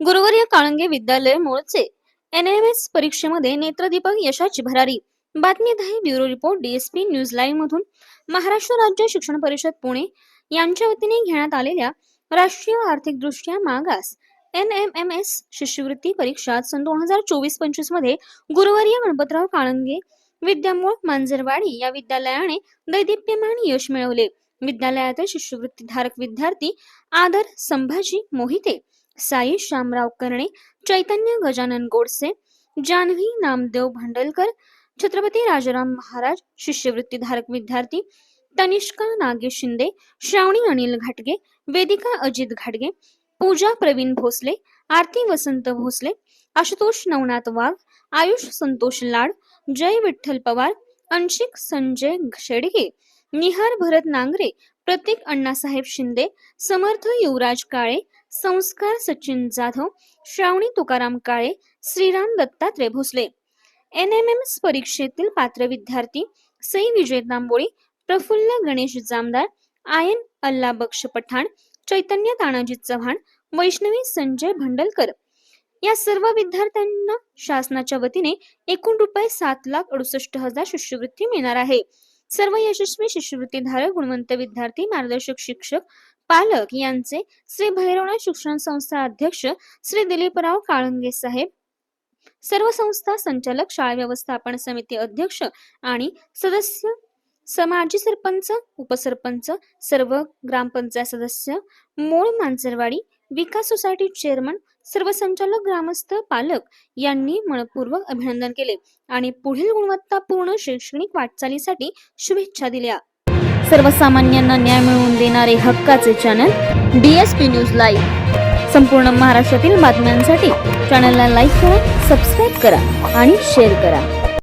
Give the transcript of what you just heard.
गुरुवर्य काळंगे विद्यालय मोळचे N M S परीक्षेमध्ये नेत्रदीपक यशाची भरारी. बातमी आहे bureau report DSP news live मधून. महाराष्ट्र राज्य शिक्षण परिषद पुणे. यांच्या वतीने घेण्यात आलेल्या राष्ट्रीय आर्थिकदृष्ट्या मागास एन एम एम एस शिष्यवृत्ती परीक्षा सन दोन हजार चोवीस पंचवीसमध्ये गुरुवर्य गणपतराव काळंगे विद्यामूळ मांजरवाडी या विद्यालयाने दैदिप्यमान यश मिळवले. विद्यालयातील शिष्यवृत्तीधारक विद्यार्थी आदर संभाजी मोहिते साई श्यामराव कर्णे चैतन्य गजानन गोडसे जानवी नामदेव भांडलकर छत्रपती राजाराम महाराज शिष्यवृत्तीधारक विद्यार्थी तनिष्का नागेश शिंदे श्रावणी अनिल घाटगे वेदिका अजित घाटगे पूजा प्रवीण भोसले आरती वसंत भोसले आशुतोष नवनाथ वाघ आयुष संतोष लाड जय विठ्ठल पवार अंशिक संजय शेडगे निहार भरत नांगरे प्रतीक Annasaheb Shinde Samarth Yuvraj Kale Sanskar Sachin Jadhav Shravani Tukaram Kale Shriram Dattatray Bhosale. N M M परीक्षेतील पात्र विद्यार्थी सई विजय तांबोळी प्रफुल्ल गणेश जामदार आयन अल्ला बक्ष पठाण चैतन्य तानाजी चव्हाण वैष्णवी संजय भंडलकर. या सर्व विद्यार्थ्यांना शासनाच्या वतीने एकूण रुपये सात लाख अडुसष्ट हजार शिष्यवृत्ती मिळणार आहे. सर्व यशस्वी शिष्यवृत्तीधारक गुणवंत विद्यार्थी मार्गदर्शक शिक्षक पालक यांचे श्री भैरवनाथ शिक्षण संस्था अध्यक्ष श्री दिलीपराव काळंगे साहेब सर्व संस्था संचालक शाळा व्यवस्थापन समिती अध्यक्ष आणि सदस्य समाजी सरपंच उपसरपंच सर्व ग्रामपंचायत सदस्य मूळ मांजरवाडी विकास सोसायटी चेअरमन सर्व संचालक ग्रामस्थ पालक यांनी मनपूर्वक अभिनंदन केले आणि पुढील गुणवत्तापूर्ण शैक्षणिक वाटचालीसाठी शुभेच्छा दिल्या. सर्वसामान्यांना न्याय मिळवून देणारे हक्काचे चॅनल डीएसपी न्यूज लाईव्ह संपूर्ण महाराष्ट्रातील बातम्यांसाठी चॅनलला लाईक करा सबस्क्राईब करा आणि शेअर करा.